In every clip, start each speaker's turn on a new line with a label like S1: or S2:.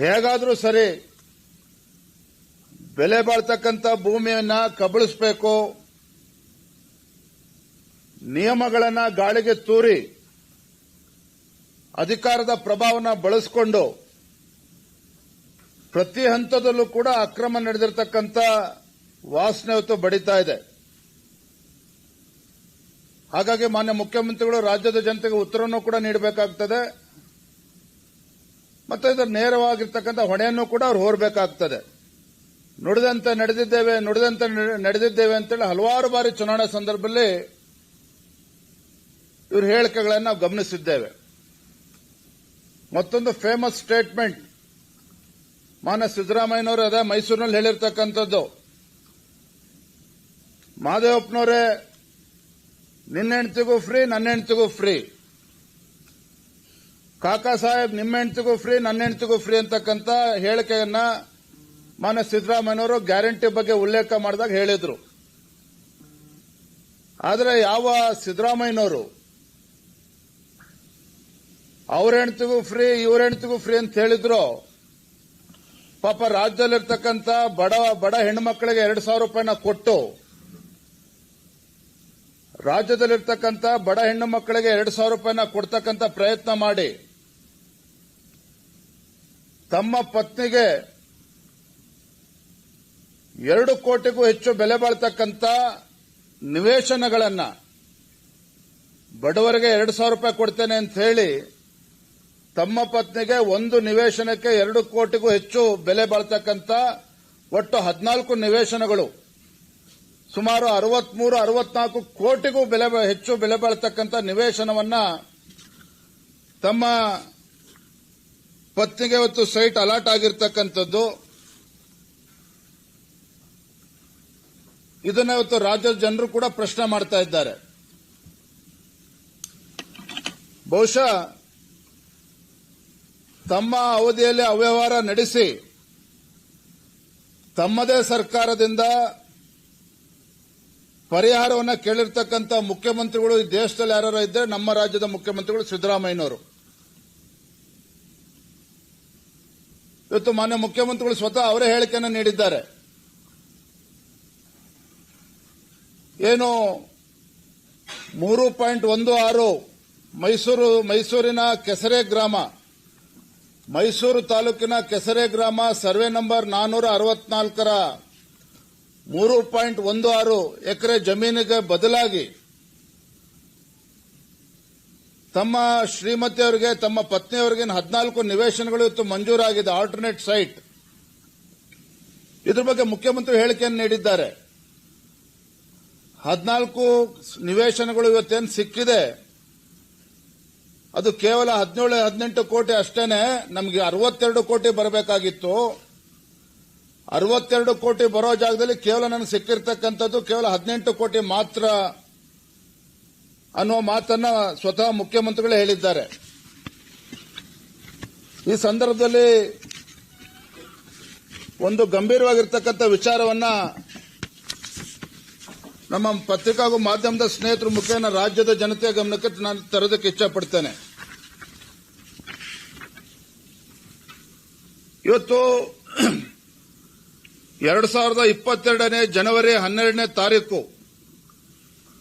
S1: ಹೇಗಾದ್ರೂ ಸರಿ, ಬೆಲೆ ಬಾಳ್ತಕ್ಕಂಥ ಭೂಮಿಯನ್ನ ಕಬಳಿಸಬೇಕು. ನಿಯಮಗಳನ್ನು ಗಾಳಿಗೆ ತೂರಿ, ಅಧಿಕಾರದ ಪ್ರಭಾವನ ಬಳಸಿಕೊಂಡು, ಪ್ರತಿ ಹಂತದಲ್ಲೂ ಕೂಡ ಅಕ್ರಮ ನಡೆದಿರತಕ್ಕಂಥ ವಾಸನೆ ಹೊತ್ತು ಬಡಿತಾ ಇದೆ. ಹಾಗಾಗಿ ಮಾನ್ಯ ಮುಖ್ಯಮಂತ್ರಿಗಳು ರಾಜ್ಯದ ಜನತೆಗೆ ಉತ್ತರವನ್ನು ಕೂಡ ನೀಡಬೇಕಾಗ್ತದೆ. ಮತ್ತೆ ಇದರ ನೇರವಾಗಿರ್ತಕ್ಕಂಥ ಹೊಣೆಯನ್ನು ಕೂಡ ಅವ್ರು ಹೋರಬೇಕಾಗ್ತದೆ. ನುಡಿದಂತೆ ನಡೆದಿದ್ದೇವೆ, ನುಡಿದಂತೆ ನಡೆ- ನಡೆದಿದ್ದೇವೆ ಅಂತೇಳಿ ಹಲವಾರು ಬಾರಿ ಚುನಾವಣಾ ಸಂದರ್ಭದಲ್ಲಿ ಇವ್ರ ಹೇಳಿಕೆಗಳನ್ನು ನಾವು ಗಮನಿಸಿದ್ದೇವೆ. ಮತ್ತೊಂದು ಫೇಮಸ್ ಸ್ಟೇಟ್ಮೆಂಟ್ ಮಾನ್ಯ ಸಿದ್ದರಾಮಯ್ಯನವರು ಅದೇ ಮೈಸೂರಿನಲ್ಲಿ ಹೇಳಿರ್ತಕ್ಕಂಥದ್ದು. ಮಾದೇವಪ್ಪನವರೇ, ನಿನ್ನ ಹೆಂಡ್ತಿಗೂ ಫ್ರೀ ನನ್ನ ಫ್ರೀ ಕಾಕಾ ಸಾಹೇಬ್, ನಿಮ್ಮ ಹೆಂಡತಿಗೂ ಫ್ರೀ ನನ್ನ ಹೆಂಡತಿಗೂ ಫ್ರೀ ಅಂತಕ್ಕಂಥ ಹೇಳಿಕೆಯನ್ನ ಮಾನ್ಯ ಸಿದ್ದರಾಮಯ್ಯವರು ಗ್ಯಾರಂಟಿ ಬಗ್ಗೆ ಉಲ್ಲೇಖ ಮಾಡಿದಾಗ ಹೇಳಿದ್ರು. ಆದರೆ ಯಾವ ಸಿದ್ದರಾಮಯ್ಯನವರು, ಅವ್ರ ಹೆಂಡತಿಗೂ ಫ್ರೀ ಇವ್ರ ಹೆಂಡತಿಗೂ ಫ್ರೀ ಅಂತ ಹೇಳಿದ್ರು, ಪಾಪ ರಾಜ್ಯದಲ್ಲಿರ್ತಕ್ಕಂಥ ಬಡ ಬಡ ಹೆಣ್ಣುಮಕ್ಕಳಿಗೆ ಎರಡು ಸಾವಿರ ರೂಪಾಯಿನ ಕೊಟ್ಟು ರಾಜ್ಯದಲ್ಲಿರ್ತಕ್ಕಂಥ ಬಡ ಹೆಣ್ಣು ಮಕ್ಕಳಿಗೆ ಎರಡು ಸಾವಿರ ರೂಪಾಯಿನ ಕೊಡ್ತಕ್ಕಂಥ ಪ್ರಯತ್ನ ಮಾಡಿ ತಮ್ಮ ಪತ್ನಿಗೆ ಎರಡು ಕೋಟಿಗೂ ಹೆಚ್ಚು ಬೆಲೆ ಬಾಳ್ತಕ್ಕಂಥ ನಿವೇಶನಗಳನ್ನು ಬಡವರಿಗೆ ಎರಡು ಸಾವಿರ ರೂಪಾಯಿ ಕೊಡ್ತೇನೆ ಅಂತ ಹೇಳಿ ತಮ್ಮ ಪತ್ನಿಗೆ ಒಂದು ನಿವೇಶನಕ್ಕೆ ಎರಡು ಕೋಟಿಗೂ ಹೆಚ್ಚು ಬೆಲೆ ಬಾಳ್ತಕ್ಕಂಥ ಒಟ್ಟು ಹದಿನಾಲ್ಕು ನಿವೇಶನಗಳು. ಸುಮಾರು ಅರವತ್ಮೂರು, ಅರವತ್ನಾಲ್ಕು ಕೋಟಿಗೂ ಬೆಲೆ ಹೆಚ್ಚು ಬೆಲೆ ಬಾಳ್ತಕ್ಕಂಥ ನಿವೇಶನವನ್ನ ತಮ್ಮ ಪತ್ನಿಗೆ ಇವತ್ತು ಸೈಟ್ ಅಲಾಟ್ ಆಗಿರ್ತಕ್ಕಂಥದ್ದು. ಇದನ್ನ ಇವತ್ತು ರಾಜ್ಯದ ಜನರು ಕೂಡ ಪ್ರಶ್ನೆ ಮಾಡ್ತಾ ಇದ್ದಾರೆ. ಬಹುಶಃ ತಮ್ಮ ಅವಧಿಯಲ್ಲಿ ಅವ್ಯವಹಾರ ನಡೆಸಿ, ತಮ್ಮದೇ ಸರ್ಕಾರದಿಂದ ಪರಿಹಾರವನ್ನು ಕೇಳಿರ್ತಕ್ಕಂಥ ಮುಖ್ಯಮಂತ್ರಿಗಳು ಈ ದೇಶದಲ್ಲಿ ಯಾರು ಇದ್ದರೆ ನಮ್ಮ ರಾಜ್ಯದ ಮುಖ್ಯಮಂತ್ರಿಗಳು ಸಿದ್ದರಾಮಯ್ಯನವರು. ಇವತ್ತು ಮಾನ್ಯ ಮುಖ್ಯಮಂತ್ರಿಗಳು ಸ್ವತಃ ಅವರೇ ಹೇಳಿಕೆಯನ್ನು ನೀಡಿದ್ದಾರೆ. ಏನು ಮೂರು ಪಾಯಿಂಟ್ ಒಂದು ಆರು ಮೈಸೂರು, ಮೈಸೂರಿನ ಕೆಸರೆ ಗ್ರಾಮ, ಮೈಸೂರು ತಾಲೂಕಿನ ಕೆಸರೆ ಗ್ರಾಮ ಸರ್ವೆ ನಂಬರ್ ನಾನ್ನೂರ ಅರವತ್ನಾಲ್ಕರ ಮೂರು ಪಾಯಿಂಟ್ ಒಂದು ಆರು ಎಕರೆ ಜಮೀನಿಗೆ ಬದಲಾಗಿ ತಮ್ಮ ಶ್ರೀಮತಿಯವರಿಗೆ ತಮ್ಮ ಪತ್ನಿಯವರಿಗೆ ಹದಿನಾಲ್ಕು ನಿವೇಶನಗಳು ಇವತ್ತು ಮಂಜೂರಾಗಿದೆ. Alternate site. ಇದ್ರ ಬಗ್ಗೆ ಮುಖ್ಯಮಂತ್ರಿ ಹೇಳಿಕೆಯನ್ನು ನೀಡಿದ್ದಾರೆ. ಹದಿನಾಲ್ಕು ನಿವೇಶನಗಳು ಇವತ್ತೇನು ಸಿಕ್ಕಿದೆ? ಅದು ಕೇವಲ ಹದಿನೇಳು, ಹದಿನೆಂಟು ಕೋಟಿ ಅಷ್ಟೇನೆ. ನಮಗೆ ಅರವತ್ತೆರಡು ಕೋಟಿ ಬರಬೇಕಾಗಿತ್ತು. ಅರವತ್ತೆರಡು ಕೋಟಿ ಬರೋ ಜಾಗದಲ್ಲಿ ಕೇವಲ ನನಗೆ ಸಿಕ್ಕಿರ್ತಕ್ಕಂಥದ್ದು ಕೇವಲ ಹದಿನೆಂಟು ಕೋಟಿ ಮಾತ್ರ. ಅನ್ನುವ ಮಾತನ್ನ ಸ್ವತಃ ಮುಖ್ಯಮಂತ್ರಿಗಳೇ ಹೇಳಿದ್ದಾರೆ. ಈ ಸಂದರ್ಭದಲ್ಲಿ ಒಂದು ಗಂಭೀರವಾಗಿರ್ತಕ್ಕಂಥ ವಿಚಾರವನ್ನ ನಮ್ಮ ಪತ್ರಿಕಾ ಹಾಗೂ ಮಾಧ್ಯಮದ ಸ್ನೇಹಿತರ ಮುಖೇನ ರಾಜ್ಯದ ಜನತೆಯ ಗಮನಕ್ಕೆ ನಾನು ತರೋದಕ್ಕೆ ಇಚ್ಛಪಡ್ತೇನೆ. ಇವತ್ತು ಎರಡು ಸಾವಿರದ ಇಪ್ಪತ್ತೆರಡನೇ ಜನವರಿ ಹನ್ನೆರಡನೇ ತಾರೀಕು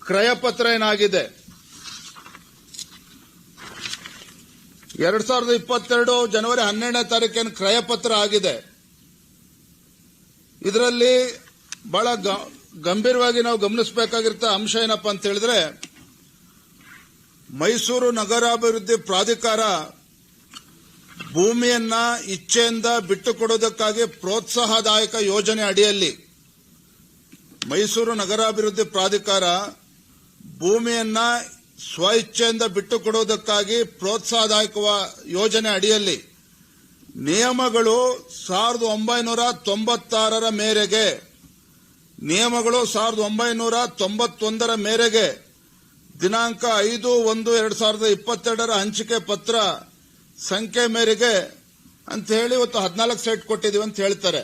S1: ಕ್ರಯಪತ್ರ ಏನಾಗಿದೆ? ಎರಡ್ ಸಾವಿರದ ಇಪ್ಪತ್ತೆರಡು ಜನವರಿ ಹನ್ನೆರಡನೇ ತಾರೀಕಿನ ಕ್ರಯಪತ್ರ ಆಗಿದೆ. ಇದರಲ್ಲಿ ಬಹಳ ಗಂಭೀರವಾಗಿ ನಾವು ಗಮನಿಸಬೇಕಾಗಿರ್ತ ಅಂಶ ಏನಪ್ಪ ಅಂತ ಹೇಳಿದ್ರೆ, ಮೈಸೂರು ನಗರಾಭಿವೃದ್ಧಿ ಪ್ರಾಧಿಕಾರ ಭೂಮಿಯನ್ನ ಇಚ್ಛೆಯಿಂದ ಬಿಟ್ಟುಕೊಡುವುದಕ್ಕಾಗಿ ಪ್ರೋತ್ಸಾಹದಾಯಕ ಯೋಜನೆ ಅಡಿಯಲ್ಲಿ ಮೈಸೂರು ನಗರಾಭಿವೃದ್ಧಿ ಪ್ರಾಧಿಕಾರ ಭೂಮಿಯನ್ನ ಸ್ವ ಇಚ್ಛೆಯಿಂದ ಬಿಟ್ಟುಕೊಡುವುದಕ್ಕಾಗಿ ಪ್ರೋತ್ಸಾಹದಾಯಕ ಯೋಜನೆ ಅಡಿಯಲ್ಲಿ. ನಿಯಮಗಳು ಸಾವಿರದ ಒಂಬೈನೂರ ತೊಂಬತ್ತಾರರ ಮೇರೆಗೆ. ನಿಯಮಗಳು ಸಾವಿರದ ಒಂಬೈನೂರ ತೊಂಬತ್ತೊಂದರ ಮೇರೆಗೆ. ದಿನಾಂಕ ಐದು ಒಂದು ಎರಡು ಸಾವಿರದ ಇಪ್ಪತ್ತೆರಡರ ಹಂಚಿಕೆ ಪತ್ರ ಸಂಖ್ಯೆ ಮೇರೆಗೆ. ಅಂತ ಹೇಳಿ ಇವತ್ತು ಹದಿನಾಲ್ಕು ಸೈಟ್ ಕೊಟ್ಟಿದ್ದೀವಿ ಅಂತ ಹೇಳ್ತಾರೆ.